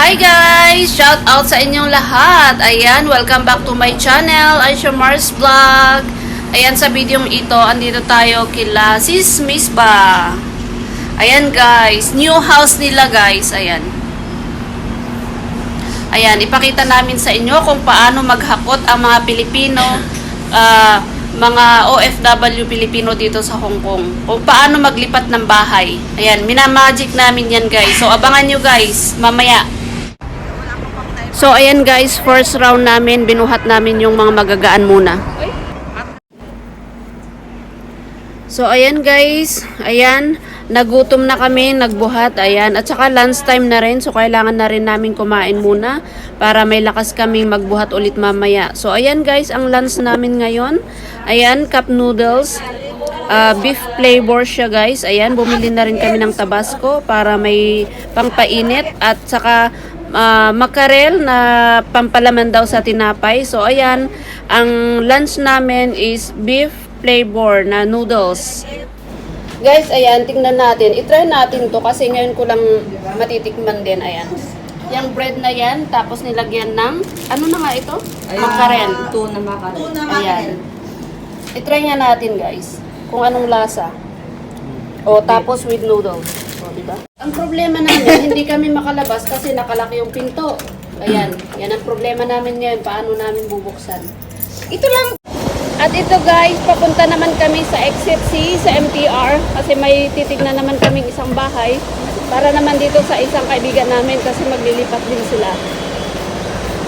Hi guys! Shout out sa inyong lahat. Ayan, welcome back to my channel. Aisha Mars Vlog. Ayan, sa video ito, andito tayo kila Sis Miss Ba. Ayan guys, new house nila guys. Ayan. Ayan, ipakita namin sa inyo kung paano maghakot ang mga Pilipino, ah, mga OFW Pilipino dito sa Hong Kong. Kung paano maglipat ng bahay. Ayan, minamagic namin yan guys. So, abangan nyo guys, mamaya. So, ayan guys, first round namin, binuhat namin yung mga magagaan muna. So, ayan guys, ayan, nagutom na kami, nagbuhat, ayan, at saka lunchtime na rin, so kailangan na rin namin kumain muna para may lakas kaming magbuhat ulit mamaya. So, ayan guys, ang lunch namin ngayon, ayan, cup noodles, ah, beef flavor siya guys, ayan, bumili na rin kami ng tabasco para may pangpainit, at saka ah, makarel na pampalaman daw sa tinapay. So, ayan, ang lunch namin is beef flavor na noodles. Guys, ayan, tingnan natin. I-try natin to kasi ngayon ko lang matitikman din. Ayan. Yung bread na yan, tapos nilagyan ng, ano na nga ito? Makarel. Tuna makarel. Ayan. I-try nga natin guys, kung anong lasa. O, tapos with noodles. Ang problema namin, hindi kami makalabas kasi nakalaki yung pinto. Ayan, yan ang problema namin ngayon, paano namin bubuksan. Ito lang. At ito guys, papunta naman kami sa exit C, sa MTR, kasi may titignan naman kaming isang bahay para naman dito sa isang kaibigan namin kasi maglilipat din sila.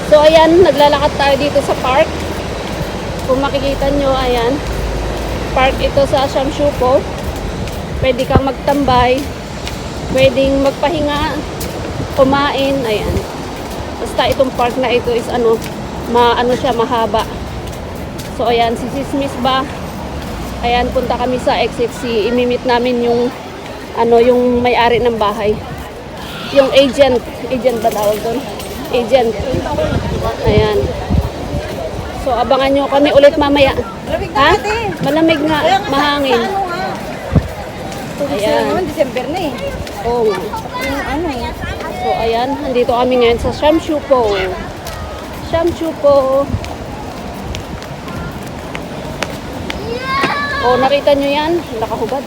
So ayan, naglalakad tayo dito sa park. Kung makikita nyo, ayan, park ito sa Shamshupo. Pwede kang magtambay, pwedeng magpahinga, kumain, ayan. Basta itong park na ito is ano, maano siya, mahaba. So ayan, si Sis Miss ba? Ayan, punta kami sa exit C. Imimit namin yung ano, yung may-ari ng bahay. Yung agent, agent ba tawag doon? Agent. Ayan. So abangan nyo kami ulit mamaya. Ha? Malamig nga, mahangin. Ayan. naman, December na eh. Oo nga. Yung ano. So ayan, nandito kami ngayon sa Shamshupo. Shamshupo. Oh, nakita nyo yan? Nakahubad.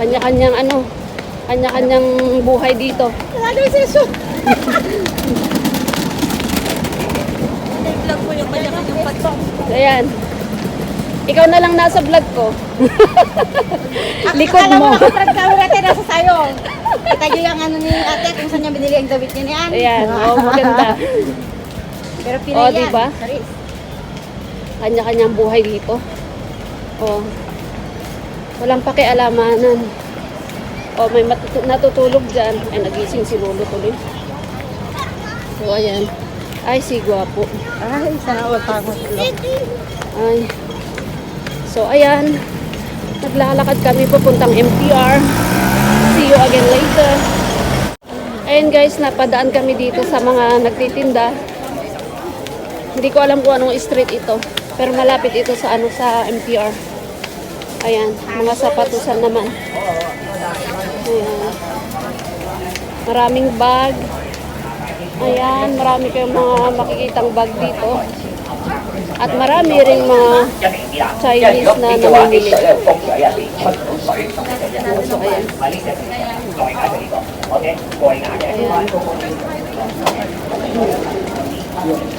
Kanya-kanyang ano, kanya-kanyang buhay dito. Lalo kanya-kanyang patok. Ayan. Ikaw na lang nasa vlog ko. Likod Alam mo. mo, nakatrag ka mo natin nasa sayo. Kita nyo yung ano ni ate kung saan niya binili ang damit niya niyan. Ayan, oh, maganda. Pero Oh, pinay yan. diba? Saris. Kanya-kanyang buhay dito. Oh. Walang pakialamanan. Oh, may matutu- natutulog dyan. Ay, nagising si Lolo tuloy. So, ayan. Ay, si Gwapo. Ay, sana all pa Ay. So, ayan. Naglalakad kami papuntang MTR. See you again later. Ayan guys, napadaan kami dito sa mga nagtitinda. Hindi ko alam kung anong street ito. Pero malapit ito sa ano sa MTR. Ayan, mga sapatusan naman. Ayan. Maraming bag. Ayan, marami kayong mga makikitang bag dito. At marami ring mga Chinese na namimili. Ayan.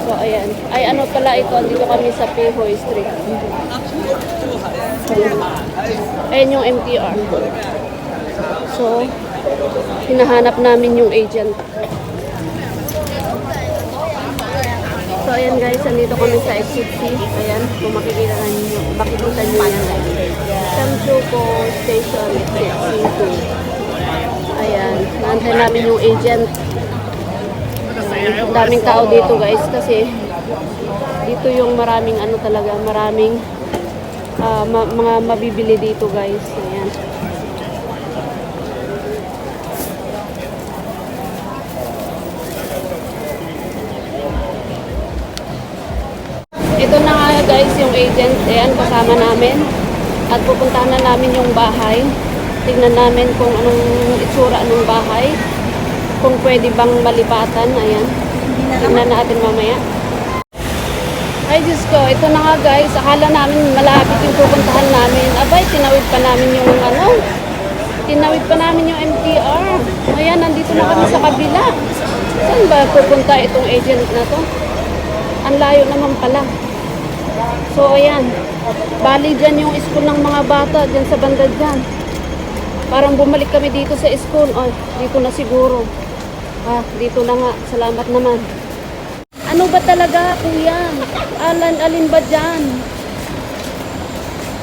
So, ayan. Ay, ano pala ito? Dito kami sa Pihoy Street. Ayan yung MTR. So, hinahanap namin yung agent. So, ayan guys, nandito kami sa exit. Ayan, kung makikita na ninyo, makikita nyo yan. Shamsuko Station, exit C2. Ayan, naantay namin yung agent. Daming tao dito guys kasi dito yung maraming ano talaga, maraming ah, ma- mga mabibili dito guys. Ayan. Ito na nga guys yung agent. Ayan, kasama namin. At pupuntahan na namin yung bahay. Tingnan namin kung anong itsura ng bahay. kung pwede bang malipatan. Ayan. Tingnan natin mamaya. Ay, Diyos ko, ito na nga guys. Akala namin malapit yung pupuntahan namin. Abay, tinawid pa namin yung ano. Tinawid pa namin yung MTR. Ayan, nandito na kami sa kabila. Saan ba pupunta itong agent na to? Ang layo naman pala. So, ayan. Bali dyan yung school ng mga bata, dyan sa banda dyan. Parang bumalik kami dito sa school. Ay, dito na siguro. Ah, dito na nga. Salamat naman. Ano ba talaga, kuya? Alan, alin ba dyan?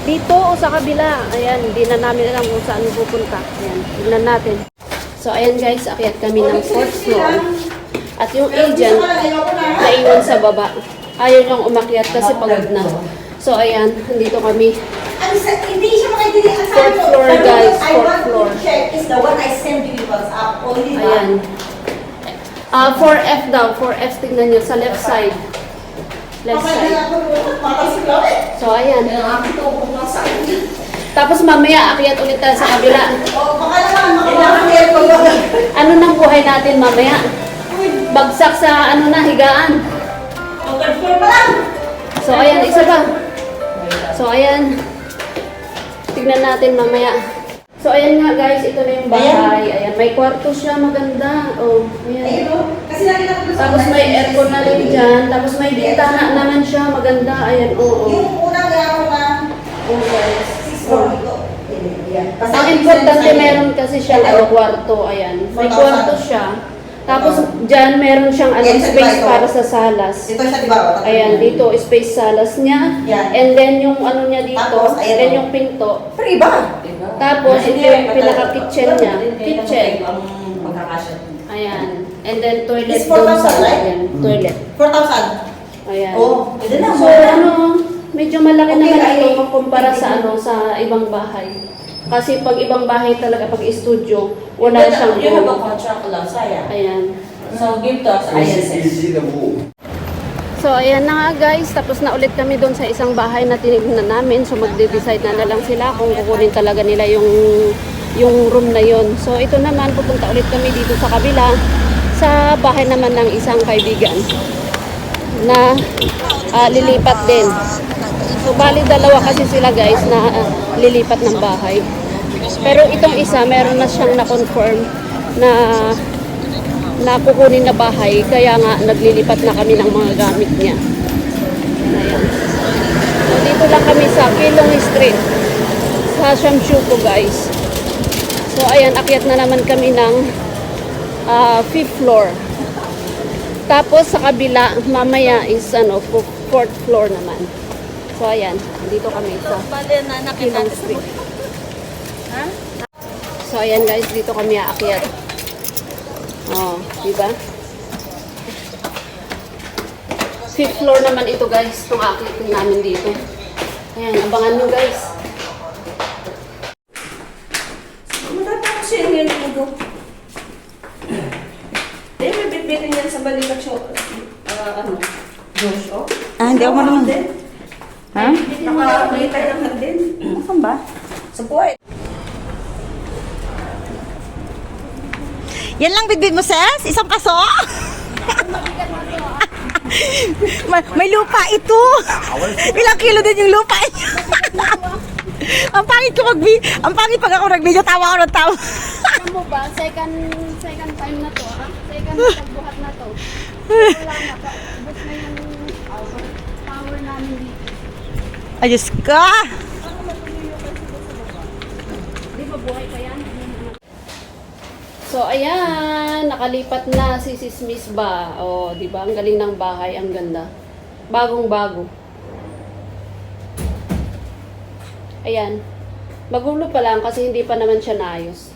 Dito o sa kabila? Ayan, hindi na namin alam kung saan pupunta. Ayan, tignan natin. So, ayan guys, akyat kami ng fourth floor. At yung agent, naiwan sa baba. Ayaw niyang umakyat kasi pagod na. So, ayan, nandito kami. Ang sa, hindi siya makaintindi. Fourth floor, guys, fourth floor. check is the one I sent you WhatsApp. Only that. Ayan. Ah, 4F daw. 4F, tignan niyo sa left side. Left side. So, ayan. Tapos mamaya, akyat ulit tayo sa kabila. O, baka naman, makakakit ko ba? Ano nang buhay natin mamaya? Bagsak sa ano na, higaan. So, ayan, isa pa. So, ayan. Tignan natin mamaya. So, ayan nga guys, ito na yung bahay. Ayan, may kwarto siya, maganda. Oh, ayan. o. Kasi nakita ko doon sa Tapos may aircon na rin dyan. Tapos may bintana naman siya, maganda. Ayan, oo. Yung unang yako na Oh, guys. Oh. Ang importante meron kasi siyang ano, kwarto. Ayan. May 4,000. kwarto siya. Tapos dyan meron siyang ano, Yan, space diba, para sa salas. Ito siya, di ba? o? Tatlo. Ayan, dito, space salas niya. Yan. And then yung ano niya dito, Tapos, ayan, then oh. yung pinto. Pero iba. Tapos, ito yung pinaka-kitchen niya. Kitchen. Ang magkakasya. Ayan. And then toilet It's doon sa 4,000, right? ayan, toilet. 4,000. Ayan. Oh, pwede na. So, ano, medyo malaki Okay, naman ay- ito kumpara sa ano sa ibang bahay. Kasi pag ibang bahay talaga, pag studio, wala siyang You have a contract lang, saya. Ayan. So give to us ISS. So, ayan na nga guys. Tapos na ulit kami doon sa isang bahay na tinignan namin. So, magde-decide na na lang sila kung kukunin talaga nila yung, yung room na yon. So, ito naman, pupunta ulit kami dito sa kabila sa bahay naman ng isang kaibigan na ah, lilipat din. So, bali dalawa kasi sila guys na ah, lilipat ng bahay. Pero itong isa, meron na siyang na-confirm na na kukunin na bahay, kaya nga naglilipat na kami ng mga gamit niya. So, dito lang kami sa Kilong Street, sa Shamshuko guys. So, ayan, akyat na naman kami ng ah, fifth floor. Tapos sa kabila, mamaya is ano, fo- fourth floor naman. So, ayan, dito kami sa Bale na nakita. Kilong Street. So, ayan guys, dito kami aakyat. Oh, di ba? Fifth floor naman ito guys, itong aakyat namin dito. Ayan, abangan nyo guys. Matatapos siya yung yan ulo. Eh, may bitbitin yan sa balikat siya. Ah, ano? Josh, oh. Ah, hindi ako marunong. Ha? Nakakita naman din. Saan ba? Sa buhay. Yan lang bitbit mo, sis? Isang kaso? may, may lupa ito. Ilang kilo din yung lupa niya. ang pangit ko mag ang pangit pag ako nag-video, tawa ako ng tawa. Mo ba, second second time na to, ha? Second pagbuhat na to. Wala na pa. Bus na yung power, power namin dito. Ayos ka. So, ayan, nakalipat na si Sis Miss ba. O, di ba? Ang galing ng bahay, ang ganda. Bagong-bago. Ayan. Magulo pa lang kasi hindi pa naman siya naayos.